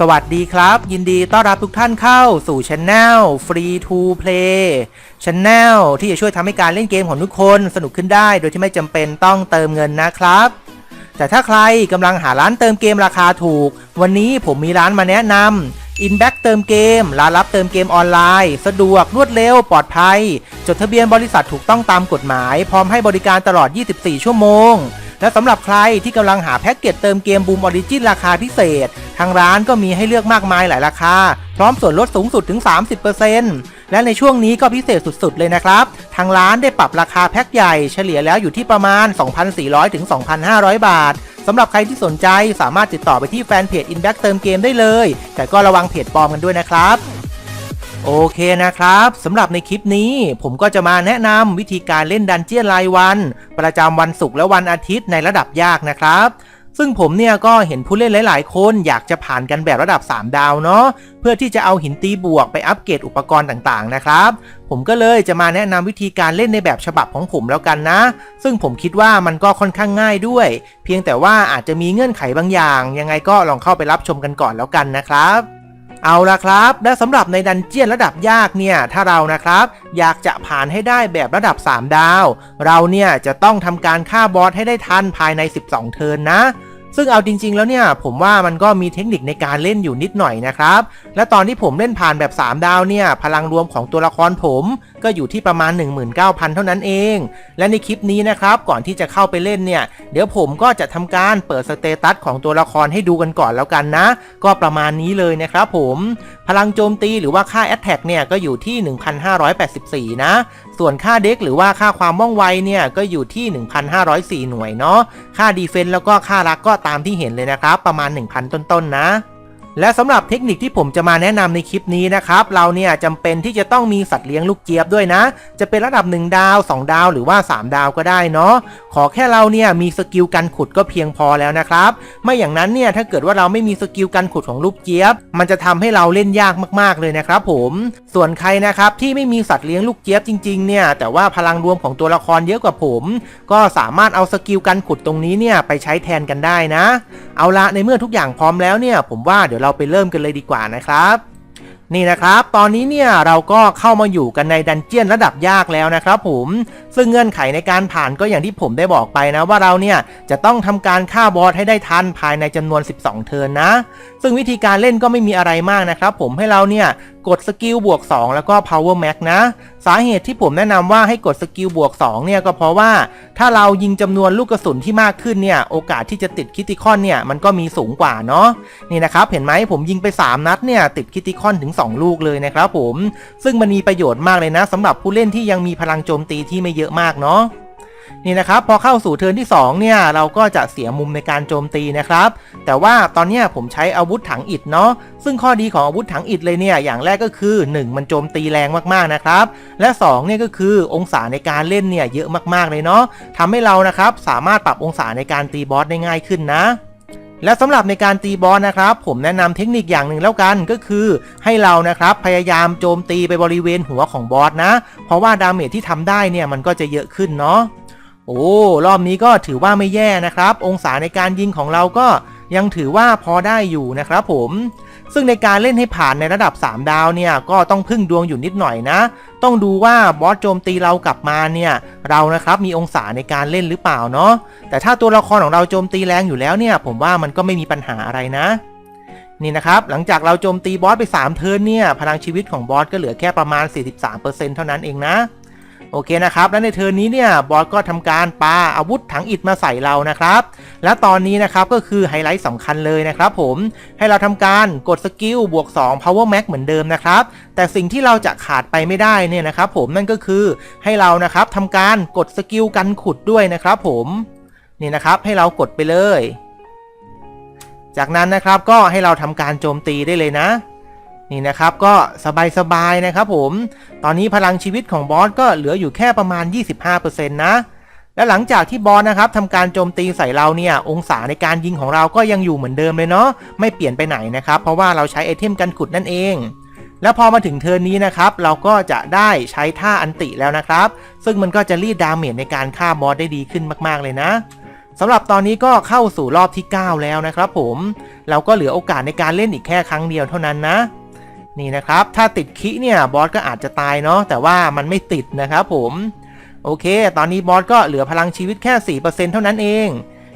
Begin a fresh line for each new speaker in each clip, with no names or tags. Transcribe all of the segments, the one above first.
สวัสดีครับ ยินดีต้อนรับทุกท่านเข้าสู่ช anel Free to Play Channel ที่จะช่วยทำให้การเล่นเกมของทุกคนสนุกขึ้นได้โดยที่ไม่จำเป็นต้องเติมเงินนะครับ แต่ถ้าใครกำลังหาร้านเติมเกมราคาถูก วันนี้ผมมีร้านมาแนะนำ Inback เติมเกมร้านรับเติมเกมออนไลน์ สะดวกรวดเร็วปลอดภัย จดทะเบียนบริษัทถูกต้องตามกฎหมาย พร้อมให้บริการตลอด 24 ชั่วโมง และสำหรับใครที่กำลังหาแพ็กเกจเติมเกมบูมออริจินราคาพิเศษ ทางร้านก็มีให้เลือกมากมายหลายราคา พร้อมส่วนลดสูงสุดถึง 30%และในช่วงนี้ก็พิเศษสุดๆเลยนะครับ ทางร้านได้ปรับราคาแพ็กใหญ่เฉลี่ยแล้วอยู่ที่ประมาณ 2,400ถึง2,500 บาทสำหรับใครที่สนใจสามารถติดต่อไปที่แฟนเพจ Inback เติมเกมได้เลย แต่ก็ระวังเพจปลอมกันด้วยนะครับ โอเคนะครับสำหรับในคลิปนี้ ผมก็จะมาแนะนำวิธีการเล่นดันเจียนรายวัน ประจำวันศุกร์และวันอาทิตย์ในระดับยากนะครับ ซึ่งผมเนี่ยก็เห็นผู้เล่นหลาย ๆ คนอยากจะผ่านกันแบบระดับ 3 ดาวเนาะเพื่อที่จะเอาหินตีบวกไปอัปเกรดอุปกรณ์ต่าง ๆ นะครับ ผมก็เลยจะมาแนะนำวิธีการเล่นในแบบฉบับของผมแล้วกันนะ ซึ่งผมคิดว่ามันก็ค่อนข้างง่ายด้วย เพียงแต่ว่าอาจจะมีเงื่อนไขบางอย่าง ยังไงก็ลองเข้าไปรับชมกันก่อนแล้วกันนะครับ เอาละครับ และสำหรับในดันเจียนระดับยากเนี่ยถ้าเรานะครับ อยากจะผ่านให้ได้แบบระดับ 3 ดาว เราเนี่ยจะต้องทำการฆ่าบอสให้ได้ทันภายใน 12 เทิร์นนะซึ่งเอาจริงๆ แล้วเนี่ยผมว่ามันก็มีเทคนิคในการเล่นอยู่นิดหน่อยนะครับ และตอนที่ผมเล่นผ่านแบบ 3 ดาวเนี่ยพลังรวมของตัวละครผม ก็อยู่ที่ประมาณ 19,000 เท่านั้นเอง และในคลิปนี้นะครับก่อนที่จะเข้าไปเล่นเนี่ยเดี๋ยวผมก็จะทำการเปิดสเตตัสของตัวละครให้ดูกันก่อนแล้วกันนะ ก็ประมาณนี้เลยนะครับผมพลังโจมตีหรือว่าค่าแอตแทกเนี่ยก็อยู่ที่ 1,584 นะ ส่วนค่าเด็กหรือว่าค่าความว่องไวเนี่ยก็อยู่ที่ 1,504 หน่วยเนาะค่าดีเฟนต์แล้วก็ค่ารักก็ตามที่เห็นเลยนะครับ ประมาณ 1,000 ต้นๆนะ และสำหรับเทคนิคที่ผมจะมาแนะนำในคลิปนี้นะครับ เราเนี่ยจำเป็นที่จะต้องมีสัตว์เลี้ยงลูกเจี๊ยบด้วยนะ จะเป็นระดับ 1 ดาว 2 ดาวหรือว่า 3 ดาวก็ได้เนาะขอแค่เราเนี่ยมีสกิลการขุดก็เพียงพอแล้วนะครับ ไม่อย่างนั้นเนี่ยถ้าเกิดว่าเราไม่มีสกิลการขุดของลูกเจี๊ยบ มันจะทำให้เราเล่นยากมากๆเลยนะครับผม ส่วนใครนะครับที่ไม่มีสัตว์เลี้ยงลูกเจี๊ยบจริงๆเนี่ยแต่ว่าพลังรวมของตัวละครเยอะกว่าผม ก็สามารถเอาสกิลการขุดตรงนี้เนี่ยไปใช้แทนกันได้นะ เอาละในเมื่อทุกอย่างพร้อมแล้วเนี่ยผมว่าเดี๋ยวเราไปเริ่มกันเลยดีกว่านะครับนี่นะครับ ตอนนี้เนี่ยเราก็เข้ามาอยู่กันในดันเจียนระดับยากแล้วนะครับผม ซึ่งเงื่อนไขในการผ่านก็อย่างที่ผมได้บอกไปนะว่าเราเนี่ยจะต้องทำการฆ่าบอสให้ได้ทันภายในจำนวน 12 เทิร์นนะ ซึ่งวิธีการเล่นก็ไม่มีอะไรมากนะครับผมให้เราเนี่ย กดสกิลบวก 2 แล้วก็ power max นะ สาเหตุที่ผมแนะนำว่าให้กดสกิลบวก 2 เนี่ยก็เพราะว่าถ้าเรายิงจำนวนลูกกระสุนที่มากขึ้นเนี่ย โอกาสที่จะติดคิติคอนเนี่ย มันก็มีสูงกว่าเนาะนี่นะครับเห็นไหมผมยิงไป 3 นัดเนี่ย ติดคิติคอนถึง 2 ลูกเลยนะครับผมซึ่งมันมีประโยชน์มากเลยนะสำหรับผู้เล่นที่ยังมีพลังโจมตีที่ไม่เยอะมากเนาะ นี่นะครับพอเข้าสู่เทิร์นที่ 2 เนี่ย เราก็จะเสียมุมในการโจมตีนะครับ แต่ว่าตอนนี้ผมใช้อาวุธถังอิฐเนาะซึ่งข้อดีของอาวุธถังอิฐเลยเนี่ย อย่างแรกก็คือ 1 มันโจมตีแรงมากๆนะครับ และ2เนี่ยก็คือองศาในการเล่นเนี่ยเยอะมากๆเลยเนาะทำให้เรานะครับสามารถปรับองศาในการตีบอสได้ง่ายขึ้นนะและสำหรับในการตีบอสนะครับ ผมแนะนำเทคนิคอย่างหนึ่งแล้วกันก็คือ ให้เรานะครับพยายามโจมตีไปบริเวณหัวของบอสนะ เพราะว่าดาเมจที่ทำได้เนี่ยมันก็จะเยอะขึ้นเนาะ โอ้รอบนี้ก็ถือว่าไม่แย่นะครับ องศาในการยิงของเราก็ยังถือว่าพอได้อยู่นะครับผม ซึ่งในการเล่นให้ผ่านในระดับ 3 ดาวเนี่ยก็ต้องพึ่งดวงอยู่นิดหน่อยนะ ต้องดูว่าบอสโจมตีเรากลับมาเนี่ยเรานะครับมีองศาในการเล่นหรือเปล่าเนาะแต่ถ้าตัวละครของเราโจมตีแรงอยู่แล้วเนี่ย ผมว่ามันก็ไม่มีปัญหาอะไรนะนี่นะครับ หลังจากเราโจมตีบอสไป 3 เทิร์นเนี่ย พลังชีวิตของบอสก็เหลือแค่ประมาณ 43%เท่านั้นเองนะ โอเคนะครับ และในเทิร์นนี้เนี่ยบอสก็ทำการปาอาวุธถังอิฐมาใส่เรานะครับ และตอนนี้นะครับก็คือไฮไลท์สำคัญเลยนะครับผมให้เราทำการกดสกิลบวก 2 power max เหมือนเดิมนะครับ แต่สิ่งที่เราจะขาดไปไม่ได้เนี่ยนะครับผมนั่นก็คือให้เรานะครับทำการกดสกิลกันขุดด้วยนะครับผมนี่นะครับให้เรากดไปเลย จากนั้นนะครับก็ให้เราทำการโจมตีได้เลยนะ นี่นะครับก็สบายๆนะครับผม ตอนนี้พลังชีวิตของบอสก็เหลืออยู่แค่ประมาณ 25%นะและหลังจากที่บอสนะครับทำการโจมตีใส่เราเนี่ยองศาในการยิงของเราก็ยังอยู่เหมือนเดิมเลยเนาะไม่เปลี่ยนไปไหนนะครับ เพราะว่าเราใช้ไอเทมกันขุดนั่นเอง แล้วพอมาถึงเทิร์นนี้นะครับ เราก็จะได้ใช้ท่าอันติแล้วนะครับ ซึ่งมันก็จะรีดดาเมจในการฆ่าบอสได้ดีขึ้นมากๆเลยนะสำหรับตอนนี้ก็เข้าสู่รอบที่ 9 แล้วนะครับ ผม เราก็เหลือโอกาสในการเล่นอีกแค่ครั้งเดียวเท่านั้นนะ นี่นะครับ ถ้าติดคิเนี่ยบอสก็อาจจะตายเนาะแต่ว่ามันไม่ติดนะครับผม โอเค ตอนนี้บอสก็เหลือพลังชีวิตแค่ 4%เท่านั้นเอง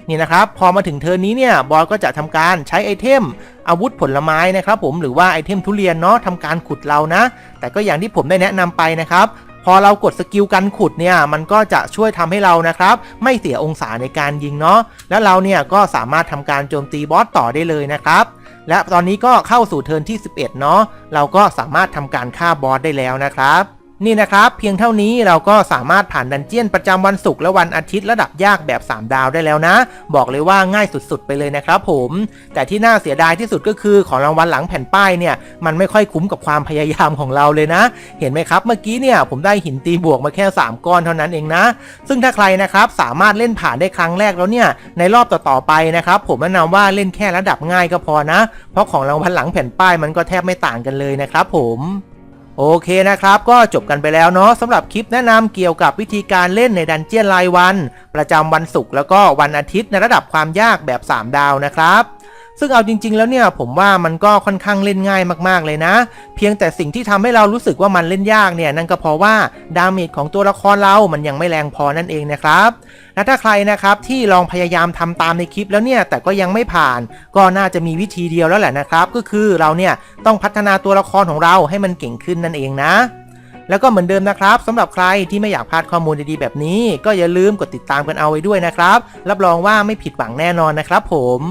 นี่นะครับพอมาถึงเทิร์นนี้เนี่ยบอสก็จะทำการใช้ไอเทม อาวุธผลไม้นะครับผมหรือว่าไอเทมทุเรียนเนาะทำการขุดเรานะ แต่ก็อย่างที่ผมได้แนะนำไปนะครับ พอเรากดสกิลกันขุดเนี่ยมันก็จะช่วยทำให้เรานะครับ ไม่เสียองศาในการยิงเนาะแล้วเราเนี่ยก็สามารถทำการโจมตีบอสต่อได้เลยนะครับ และตอนนี้ก็เข้าสู่เทิร์นที่ 11 เนาะเราก็สามารถทำการฆ่าบอสได้แล้วนะครับ นี่นะครับเพียงเท่านี้เราก็สามารถผ่านดันเจียนประจำวันศุกร์และวันอาทิตย์ระดับยากแบบ 3 ดาวได้แล้วนะ บอกเลยว่าง่ายสุดๆ ไปเลยนะครับผม แต่ที่น่าเสียดายที่สุดก็คือของรางวัลหลังแผ่นป้ายเนี่ยมันไม่ค่อยคุ้มกับความพยายามของเราเลยนะ เห็นไหมครับเมื่อกี้เนี่ยผมได้หินตีบวกมาแค่ 3 ก้อนเท่านั้นเองนะ ซึ่งถ้าใครนะครับสามารถเล่นผ่านได้ครั้งแรกแล้วเนี่ยในรอบต่อๆไปนะครับผมแนะนำว่าเล่นแค่ระดับง่ายก็พอนะ เพราะของรางวัลหลังแผ่นป้ายมันก็แทบไม่ต่างกันเลยนะครับผม โอเคนะครับ ก็จบกันไปแล้วเนาะสำหรับคลิปแนะนำเกี่ยวกับวิธีการเล่นในดันเจียนรายวัน ประจำวันศุกร์แล้วก็วันอาทิตย์ในระดับความยากแบบ 3 ดาวนะครับซึ่งเอาจริง ๆ แล้วเนี่ยผมว่ามันก็ค่อนข้างเล่นง่ายมากๆเลยนะ เพียงแต่สิ่งที่ทำให้เรารู้สึกว่ามันเล่นยากเนี่ยนั่นก็เพราะว่าดาเมจของตัวละครเรามันยังไม่แรงพอนั่นเองนะครับ และถ้าใครนะครับที่ลองพยายามทำตามในคลิปแล้วเนี่ยแต่ก็ยังไม่ผ่าน ก็น่าจะมีวิธีเดียวแล้วแหละนะครับ ก็คือเราเนี่ยต้องพัฒนาตัวละครของเราให้มันเก่งขึ้นนั่นเองนะแล้วก็เหมือนเดิมนะครับสำหรับใครที่ไม่อยากพลาดข้อมูลดีๆแบบนี้ ก็อย่าลืมกดติดตามกันเอาไว้ด้วยนะครับ รับรองว่าไม่ผิดหวังแน่นอนนะครับผม